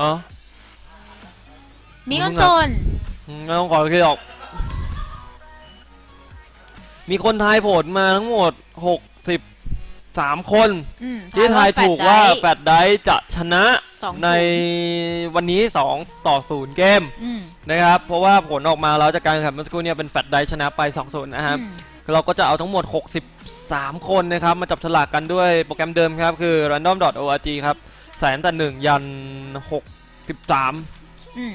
อ๋อมีคอนโซลอืมไม่ต้องขอคิดหรอก มีคนทายผลมาทั้งหมดหกสิบสามคนอืมที่ทายถูกว่าแฟดไดจะชนะสองในวันนี้ 2 ต่อ 0 เกมอืมนะครับ เพราะว่าผลออกมาแล้วจากการแข่งขันเมื่อสักครู่เนี่ยเป็นแฟดไดชนะไป 2-0 นะครับอืมเราก็จะเอาทั้งหมด 63 คนนะครับ มาจับฉลากกันด้วยโปรแกรมเดิมครับ คือ random.org ครับ แสนแต่หนึ่งยัน63อืม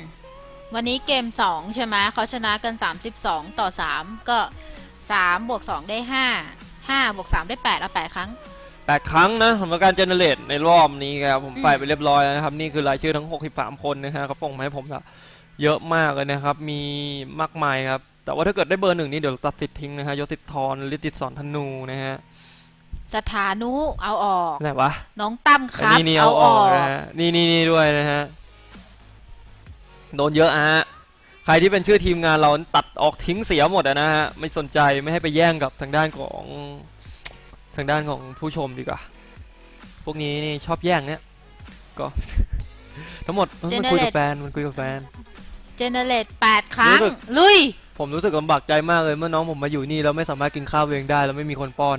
วันนี้เกมสองใช่ไหมเขาชนะกันสามสิบสองต่อสามก็สามบวกสองได้ห้าห้าบวกสามได้แปดเอาแปดครั้ง8ครั้งนะสำหรับการเจเนเรตในรอบนี้ครับผมอืม ใส่ไปเรียบร้อยแล้วนะครับ นี่คือรายชื่อทั้ง 63 คนนะครับเขาส่งมาให้ผมแล้วเยอะมากเลยนะครับ มีมากมายครับ แต่ว่าถ้าเกิดได้เบอร์หนึ่งนี่เดี๋ยวตัดสิทธิ์ทิ้งนะฮะยศสิทธรลิติสอนธนูนะฮะ สถานุเอาออก ไหนวะน้องตั้มคอันรับนี้นี่เอาเอาออออกกนะฮะนี่นี่นี่ด้วยนะฮะโดนเยอะอะฮะใครที่เป็นชื่อทีมงานเราตัดออกทิ้งเสียหมดอะนะฮะไม่สนใจไม่ให้ไปแย่งกับทางด้านของทางด้านของผู้ชมดีกว่า พวกนี้นี่ชอบแย่งเนี่ยก็ ทั้งหมดเอ้ยมันคุยกับแฟนมันคุยกับแฟนเจเนเรตแปดครั้งรู้สึกลุย ผมรู้สึกลำบากใจมากเลยเมื่อน้องผมมาอยู่นี่แล้วไม่สามารถกินข้าวเองได้แล้วไม่มีคนป้อน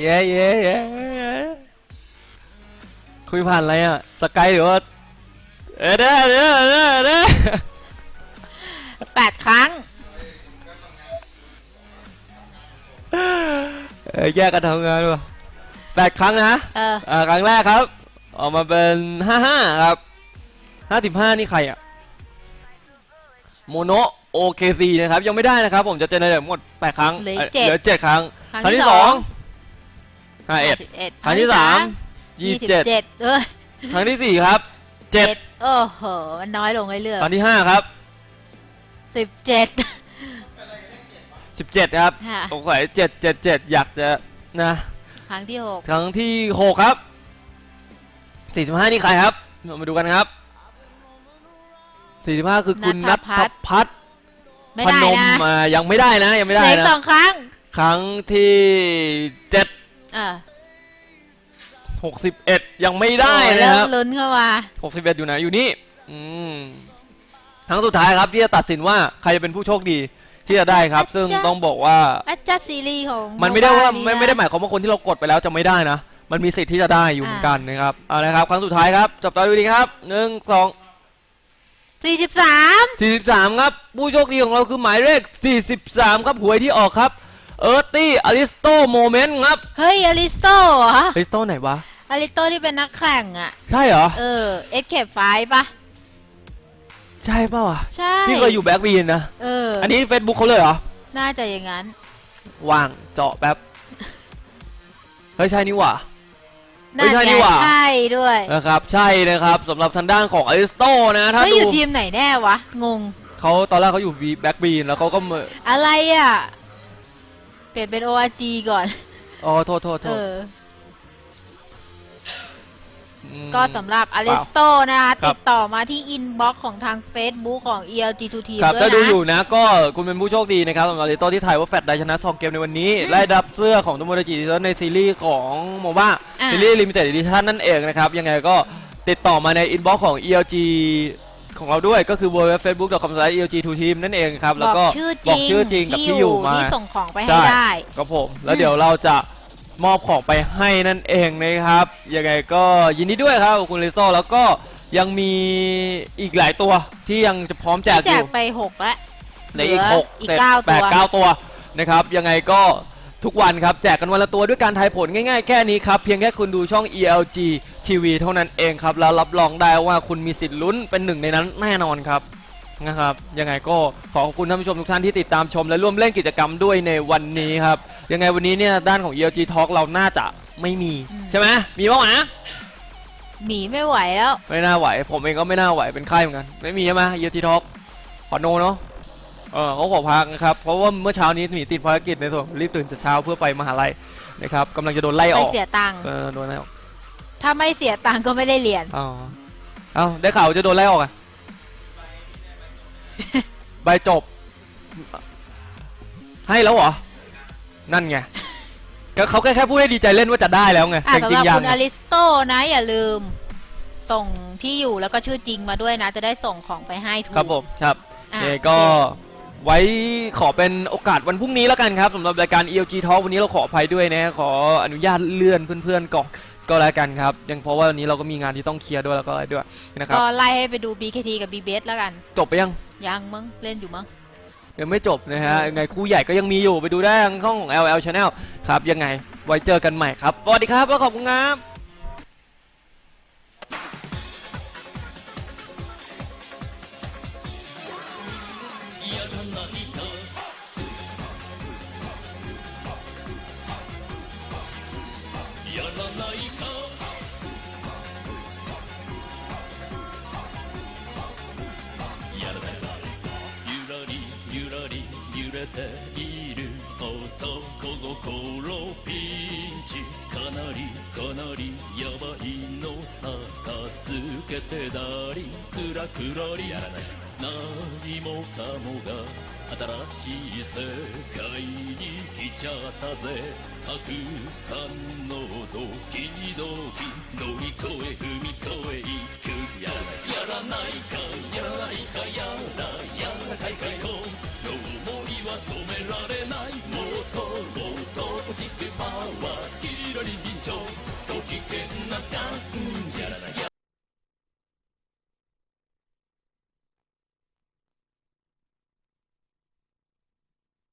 เย้เย้เย้เย้คุยผ่านอะไรอะ สกายหรือว่า เออเด้อเด้อเด้อเด้อแปดครั้ง เออแยกกันทำงานว่ะแปดครั้งนะเออ อ่าครั้งแรกครับ ออกมาเป็นห้าห้าครับห้าสิบห้านี่ใครอะ โมโนโอเคซีนะครับ ยังไม่ได้นะครับ ผมจะเจเนเรตหมดแปดครั้งเหลือเอ่อเจ็ดเหลือเจ็ดครั้ง ครั้งครั้งที่ที่สสอองง ห้าเอ็ดสิบเอ็ดครั้งที่สามยี่ยี่สิสิบบเจ็ดเจ็ดเออครั้งที่สี่ครับเจ็ดโอ้โหมันน้อยลงเรื่อยครั้งที่ห้าครับๆสิบเจ็ดสิบเจ็ดครับค่ะสงสัยเจ็ดเจ็ดเจ็ดอยากจะนะ ครั้งที่หกครั้งที่หกครับสี่สิบห้านี่ใครครับเรามาดูกันครับสี่สิบห้าคือคุณนัทพัฒน์ไม่พได้นมนะมายังไม่ได้นะยังไม่เหได้ลืออกนะสองครั้ง ครั้งที่เจ็ดเออหกสิบเอ็ดยังไม่ได้นะครับโอ้เมลุ้นเข้ามาหกสิบเอ็ดอยู่ไหนอยู่นี่อืมครั้งสุดท้ายครับที่จะตัดสินว่าใครจะเป็นผู้โชคดีที่จะได้ครับ ซึ่งอาจารย์ต้องบอกว่าอาจารย์ซีรีส์ของมันไม่ได้ว่าโนไม่ไม่ได้หมายความว่าคนที่เรากดไปแล้วจะไม่ได้นะมันมีสิทธิ์ที่จะได้อยู่เหมือนกันนะครับเอาละครับ ครั้งสุดท้ายครับจับตาดูดีครับหนึ่งสองสี่สิบสามสี่สิบสามครับ ผู้โชคดีของเราคือหมายเลขสี่สิบสามครับหวยที่ออกครับ เอิร์ตี้อลิสโตโมเมนต์ครับเฮ้ยอลิสโตเหรออลิสโตไหนวะอลิสโตที่เป็นนักแข่งอะ ใช่เหรอ เออเอ็กเคปไฟปะใช่เปล่าวะใช่ที่เคยอยู่แบ็กบีนนะเอออันนี้เฟซบุ๊กเขาเลยเหรอ น่าจะอย่างนั้นว่างเจาะแป๊บเฮ้ยใช่นี่หว่าน่าใช่จะนี่หว่าใช่ด้วยนะครับ ใช่นะครับสำหรับทางด้านของอลิสโตนะถ้าเฮ้ยอดูยู่ทีมไหนแน่วะงงเขาตอนแรกเขาอยู่แบ็กบีนแล้วเขาก็มาอะไรอะ เปลี่ยนเป็น ORG ก่อน อ๋อโทษโทษโทเอษอ ม ก็สำหรับอลิสโตนะคะ ครัติบดต่อมาที่อินบ็อกของทาง Facebook ของ ELG2 Team ครับด้ถ้าวยดูอนะยู่นะก็คุณเป็นผู้โชคดีนะครับสำหรับลิโต้ที่ถ่ายว่าแฟดได้ชนะ 2 เกมในวันนี้อืมไล่ดับเสื้อของตัวโมเดจิในซีรีส์ของโมบ้าอ่า ซีรีส์ลิมิเต็ดดิชั่นนั่นเองนะครับ ยังไงก็ติดต่อมาในอินบ็อกของ ELG ของเราด้วยก็คือ www.facebook.com/elg2team นั่นเองครับ แล้วก็บอกชื่อจบริอกชื่อจริงกับที่อยู่มาที่ส่งของไปใช่ให้ได้ครับผม แล้วอืมเดี๋ยวเราจะมอบของไปให้นั่นเองนะครับยังไงก็ยินดีด้วยครับคุณลิโซแล้วก็ยังมีอีกหลายตัวที่ยังจะพร้อมแจกแจอกยู่ไปหกแล้วในอีกเหลือหกอีกเจ็ดเก้าแปดตัวเก้าตัวนะครับ ยังไงก็ ทุกวันครับ แจกกันวันละตัวด้วยการทายผลง่ายๆ แค่นี้ครับ เพียงแค่คุณดูช่อง ELG TV เท่านั้นเองครับ แล้วรับรองได้ว่าคุณมีสิทธิ์ลุ้นเป็นหนึ่งในนั้นแน่นอนครับนะครับยังไงก็ขอขอบคุณท่านผู้ชมทุกท่านที่ติดตามชมและร่วมเล่นกิจกรรมด้วยในวันนี้ครับ ยังไงวันนี้เนี่ยด้านของ ELG Talk เราน่าจะไม่มีอืมใช่ไหมมีบ้างไหมหมีไม่ไหวแล้ว ไม่น่าไหว ผมเองก็ไม่น่าไหวเป็นไข้เหมือนกัน ไม่มีใช่ไหม ELG Talk ขอโนเนาะ เออเขาขอพักนะครับ เพราะว่าเมื่อเช้านี้หนีติดภารกิจในส่วนรีบตื่นแต่เช้าเพื่อไปมหาลัยนะครับกำลังจะโดนไล่อไม่อกเสียตังค์เออโดนไล่ออกถ้าไม่เสียตังค์ก็ไม่ได้เรียน อ๋อเอาได้ข่าวจะโดนไล่ออกอะ ใบจบ ให้แล้วเหรอ นั่นไงก็เขาแค่แค่พูดให้ดีใจเล่นว่าจะได้แล้วไงอะแต่จสำหริรับงๆยังคุณอลิสโตนะอย่าลืม ส่งที่อยู่แล้วก็ชื่อจริงมาด้วยนะ จะได้ส่งของไปให้ถูกครับผมครับ อะเอก็ ไว้ขอเป็นโอกาสวันพรุ่งนี้แล้วกันครับสำหรับรายการ ELG Talk วันนี้เราขออภัยด้วยนะขออนุญาตเลื่อนเพื่อนๆก่อนก็แล้วกันครับยังเพราะว่าวันนี้เราก็มีงานที่ต้องเคลียร์ด้วยแล้วก็อะไรด้วยนะครับก็ไล่ให้ไปดู BKT กับ BBS แล้วกัน จบไปยังยังมั้งเล่นอยู่มั้งยังไม่จบนะฮะยังไงคู่ใหญ่ก็ยังมีอยู่ไปดูได้ทางช่องของ LL Channel ครับยังไงไว้เจอกันใหม่ครับสวัสดีครับแล้วขอบคุณครับ やどんな人やらないかやらないかゆらりゆらり揺れている男心ピンチ。かなりかなりやばいのつけてだりくらくらりやらない何もかもが新しい世界に来ちゃったぜ。たくさんのドキドキ。乗り越え踏み越え行くやらないやらないかやらないか。やらないかいこの思りは止められないもっともっとポジテパワーキラリビン